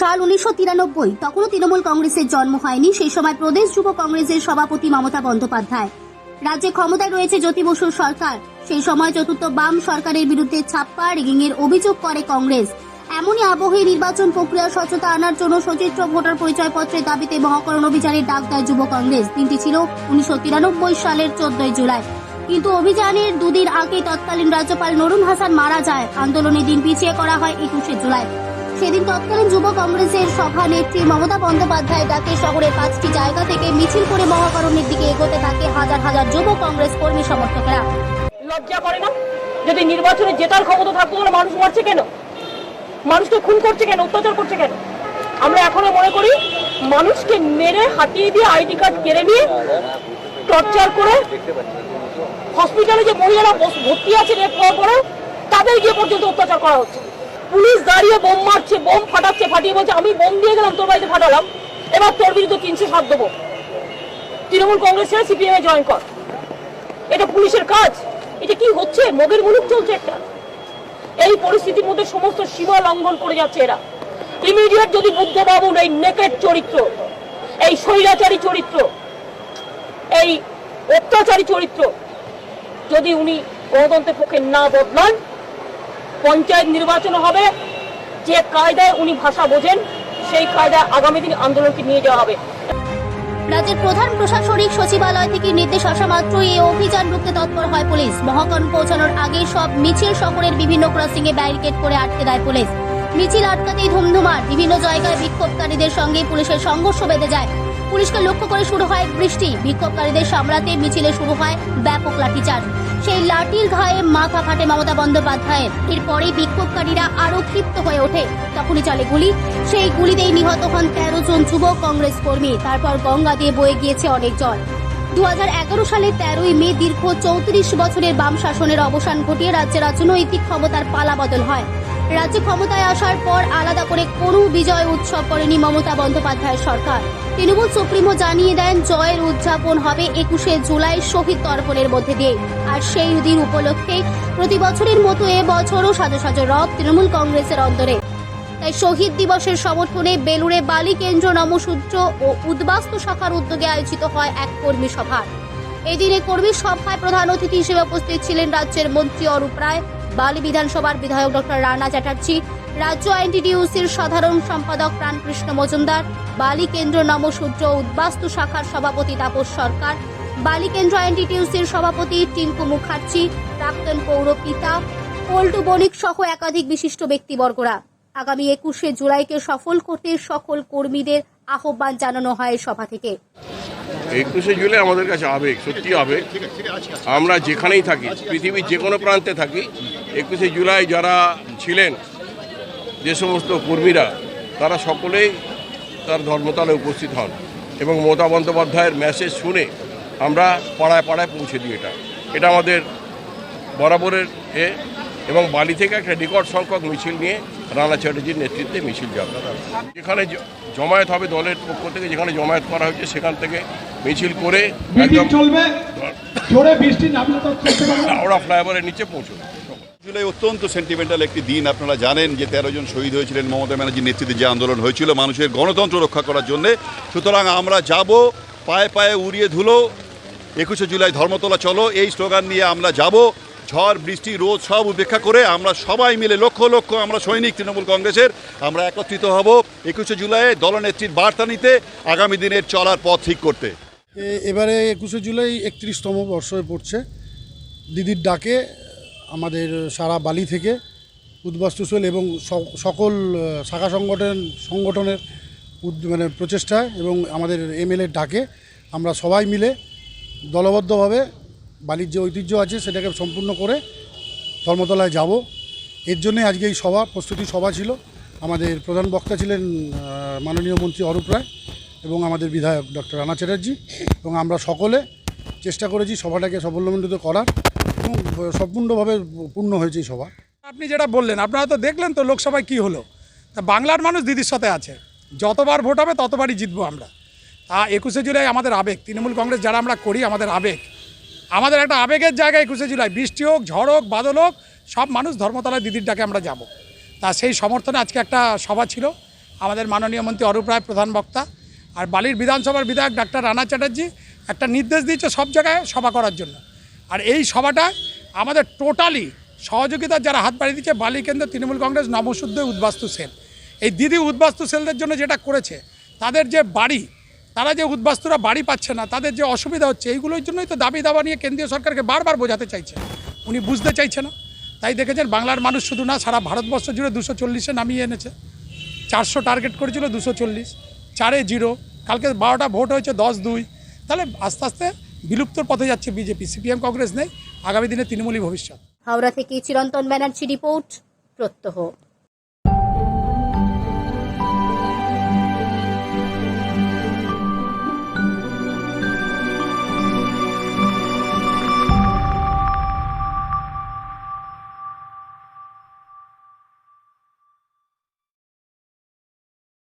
সাল উনিশশো তিরানব্বই, তখনও তৃণমূল কংগ্রেসের জন্ম হয়নি। সেই সময় প্রদেশ যুব কংগ্রেসের সভাপতি মমতা বন্দ্যোপাধ্যায়। রাজ্যে ক্ষমতায় রয়েছে জ্যোতি বসুর সরকার। সেই সময় চতুর্থ বাম সরকারের বিরুদ্ধে ছাপ্পা রিগিং এর অভিযোগ করে কংগ্রেস। এমনই আবহে নির্বাচন প্রক্রিয়া স্বচ্ছতা আনার জন্য সচিত্র ভোটার পরিচয়পত্রের দাবিতে মহাকরণ অভিযানের ডাক দেয় যুব কংগ্রেস। দিনটি ছিল উনিশশো তিরানব্বই সালের চোদ্দই জুলাই। কিন্তু অভিযানের দুদিন আগে তৎকালীন রাজ্যপাল নরুন হাসান মারা যায়। আন্দোলনের দিন পিছিয়ে করা হয় একুশে জুলাই। সেদিন তৎকালীন যুব কংগ্রেসের সভা নেত্রী মমতা বন্দ্যোপাধ্যায় ডাকে শহরের পাঁচটি জায়গা থেকে মিছিল করে মহাকরণের দিকে এগোতে থাকে হাজার হাজার যুব কংগ্রেস কর্মী সমর্থকেরা। লজ্জা করে না? যদি নির্বাচনে জেতার ক্ষমতা থাকতো, তাহলে মানুষ মারছে কেন? মানুষকে খুন করছে কেন? অত্যাচার করছে কেন? আমরা এখনও মনে করি, মানুষকে মেরে হাতিয়ে দিয়ে আইডি কার্ড কেড়ে নিয়ে টর্চার করে হসপিটালে যে মহিলারা ভর্তি আছে রেপ হওয়ার পরে তাদের গিয়ে পর্যন্ত অত্যাচার করা হচ্ছে। পুলিশ দাঁড়িয়ে বোম মারছে, বোম ফাটাচ্ছে, ফাটিয়ে বলছে, আমি বোম দিয়ে গেলাম, তোর বাড়িতে ফাটালাম। এবার তোর বিরুদ্ধে তিনশো সাত দেবো। তৃণমূল কংগ্রেস ছেড়ে সিপিএম এ জয়েন কর। এটা পুলিশের কাজ। এটা কি হচ্ছে? মগের মুলুক চলছে একটা। এই পরিস্থিতির মধ্যে সমস্ত সীমা লঙ্ঘন করে যাচ্ছে এরা। ইমিডিয়েট যদি বুদ্ধ বুদ্ধবাবুর এই নেকেট চরিত্র, এই স্বৈরাচারী চরিত্র, এই অত্যাচারী চরিত্র, যদি উনি গণতন্ত্রের পক্ষে না বদলান পঞ্চায়েত নির্বাচন হবে, যে কায়দায় উনি ভাষা বোঝেন, সেই কায়দায় আগামী দিন আন্দোলনকে নিয়ে যাওয়া হবে। রাজ্যের প্রধান প্রশাসনিক সচিবালয় থেকে নির্দেশ আসা মাত্রই এই অভিযান রুখতে তৎপর হয় পুলিশ। মহাকরণ পৌঁছানোর আগে সব মিছিল শহরের বিভিন্ন ক্রসিং এ ব্যারিকেড করে আটকে দেয় পুলিশ। মিছিল আটকাতেই ধুমধুমার বিভিন্ন জায়গায় বিক্ষোভকারীদের সঙ্গে পুলিশের সংঘর্ষ বেঁধে যায়। পুলিশকে লক্ষ্য করে শুরু হয় বৃষ্টি। বিক্ষোভকারীদের সামলাতে মিছিলে শুরু হয় ব্যাপক লাঠিচার্জ। সেই লাঠির ঘায়ে মাথা ফাটে মমতা বন্দ্যোপাধ্যায়ের এরপরেই বিক্ষোভকারীরা আরও ক্ষিপ্ত হয়ে ওঠে। তখনই চলে গুলি। সেই গুলিতেই নিহত হন তেরো জন যুব কংগ্রেস কর্মী। তারপর গঙ্গা দিয়ে বয়ে গিয়েছে অনেক জল। দু সালের তেরোই মে দীর্ঘ চৌত্রিশ বছরের বাম শাসনের অবসান ঘটিয়ে রাজ্যের রাজনৈতিক ক্ষমতার পালা বদল হয়। রাজ্যে ক্ষমতায় আসার পর আলাদা করে কোনো বিজয় উৎসব করেনি মমতা বন্দ্যোপাধ্যায়ের সরকার। তৃণমূল সুপ্রিমো জানিয়ে দেন জয়ের উদযাপন হবে একুশে জুলাই শহীদ তর্পণের মধ্যে দিয়ে। আর সেই দিন উপলক্ষে প্রতি বছরের মতো এবছরও সাজো সাজো রব তৃণমূল কংগ্রেসের অন্তরে তাই শহীদ দিবসের সমর্থনে বেলুড়ে বালি কেন্দ্র নমসূত্র ও উদ্বাস্তু শাখার উদ্যোগে আয়োজিত হয় এক কর্মী সভা। এদিনে কর্মী সভায় প্রধান অতিথি হিসেবে উপস্থিত ছিলেন রাজ্যের মন্ত্রী অরূপ রায়, বালি বিধানসভার বিধায়ক ডক্টর রানা চ্যাটার্জি রাজ্য আইনটিডিউসির সাধারণ সম্পাদক প্রাণকৃষ্ণ মজুমদার, বালি কেন্দ্র নমসূত্র উদ্বাস্তু শাখার সভাপতি তাপস সরকার, বালি কেন্দ্র সভাপতি টিঙ্কু মুখার্জি, প্রাক্তন পৌর পিতা পল্টু বণিক সহ একাধিক বিশিষ্ট ব্যক্তিবর্গরা। আগামী একুশে জুলাইকে সফল করতে সকল কর্মীদের আহ্বান জানানো হয় সভা থেকে। একুশে জুলাই আমাদের কাছে আবেগ সত্যি আবেগ। আমরা যেখানেই থাকি, পৃথিবীর যে কোনো প্রান্তে থাকি, একুশে জুলাই যারা ছিলেন যে সমস্ত কর্মীরা, তারা সকলেই তার ধর্মতলে উপস্থিত হন এবং মমতা বন্দ্যোপাধ্যায়ের মেসেজ শুনে আমরা পাড়ায় পাড়ায় পৌঁছে দিই এটা। এটা আমাদের বরাবরের এ এবং বালি থেকে একটা রেকর্ড সংখ্যক মিছিল নিয়ে রানা চ্যাটার্জির নেতৃত্বে মিছিল যাবে যেখানে জমায়েত হবে দলের পক্ষ থেকে, যেখানে জমায়েত করা হয়েছে, সেখান থেকে মিছিল করে একদম চলবে। জোরে বৃষ্টি নামলে তো চলতে হাওড়া ফ্লাইওভারের নিচে পৌঁছবে। জুলাই অত্যন্ত সেন্টিমেন্টাল একটি দিন আপনারা জানেন যে তেরো জন শহীদ হয়েছিলেন মমতা ব্যানার্জির নেতৃত্বে যে আন্দোলন হয়েছিল মানুষের গণতন্ত্র রক্ষা করার জন্য। সুতরাং আমরা যাব পায়ে পায়ে উড়িয়ে ধুলো একুশে জুলাই ধর্মতলা চলো এই স্লোগান নিয়ে আমরা যাব। ঝড় বৃষ্টি রোদ সব উপেক্ষা করে আমরা সবাই মিলে লক্ষ লক্ষ আমরা সৈনিক তৃণমূল কংগ্রেসের আমরা একত্রিত হব একুশে জুলাইয়ে দলনেত্রীর বার্তা নিতে আগামী দিনের চলার পথ ঠিক করতে। এবারে একুশে জুলাই একত্রিশতম বর্ষ হয়ে পড়ছে। দিদির ডাকে আমাদের সারা বালি থেকে উদ্বাস্তুশীল এবং সকল শাখা সংগঠন, সংগঠনের মানে প্রচেষ্টায় এবং আমাদের এমএলএর ডাকে আমরা সবাই মিলে দলবদ্ধভাবে বালির যে ঐতিহ্য আছে সেটাকে সম্পূর্ণ করে ধর্মতলায় যাব। এর জন্যে আজকে এই সভা, প্রস্তুতি সভা ছিল। আমাদের প্রধান বক্তা ছিলেন মাননীয় মন্ত্রী অরূপ রায়। এবং আমাদের বিধায়ক ডক্টর রানা চ্যাটার্জি এবং আমরা সকলে চেষ্টা করেছি সভাটাকে সাফল্যমণ্ডিত করার এবং সম্পূর্ণভাবে পূর্ণ হয়েছে সভা। আপনি যেটা বললেন, আপনারা তো দেখলেন তো লোকসভায় কি হলো। তা বাংলার মানুষ দিদির সাথে আছে। যতবার ভোট হবে ততবারই জিতবো আমরা। তা একুশে জুলাই আমাদের আবেগ। তৃণমূল কংগ্রেস যারা আমরা করি, আমাদের আবেগ। আমাদের একটা আবেগের জায়গায় একুশে জুলাই। বৃষ্টি হোক, ঝড় হোক, বাদল হোক, সব মানুষ ধর্মতলায় দিদির ডাকে আমরা যাব। তা সেই সমর্থনে আজকে একটা সভা ছিল। আমাদের মাননীয় মন্ত্রী অরূপ রায়, প্রধান বক্তা। আর বালির বিধানসভার বিধায়ক ডাক্তার রানা চ্যাটার্জি একটা নির্দেশ দিয়েছে সব জায়গায় সভা করার জন্য। আর এই সভাটা আমাদের টোটালি সহযোগিতার যারা হাত বাড়িয়ে দিচ্ছে, বালি কেন্দ্র, তৃণমূল কংগ্রেস নবশুদ্ধ উদ্বাস্তু সেল এই দিদি উদ্বাস্তু সেলদের জন্য যেটা করেছে, তাদের যে বাড়ি, তারা যে উদ্বাস্তুরা বাড়ি পাচ্ছে না, তাদের যে অসুবিধা হচ্ছে, এইগুলোর জন্যই তো দাবি দাবা নিয়ে কেন্দ্রীয় সরকারকে বারবার বোঝাতে চাইছে। উনি বুঝতে চাইছে না। তাই দেখেছেন, বাংলার মানুষ শুধু না, সারা ভারতবর্ষ জুড়ে দুশো চল্লিশে নামিয়ে এনেছে। চারশো টার্গেট করেছিল দুশো চল্লিশ। চারে জিরো। কালকে বারোটা ভোট হয়েছে দশ দুই। তাহলে আস্তে আস্তে বিলুপ্তর পথে যাচ্ছে বিজেপি। সিপিএম কংগ্রেস নেই। আগামী দিনে তৃণমূলই ভবিষ্যৎ। হাওড়া থেকে চিরন্তন ব্যানার্জি রিপোর্ট প্রত্যহ।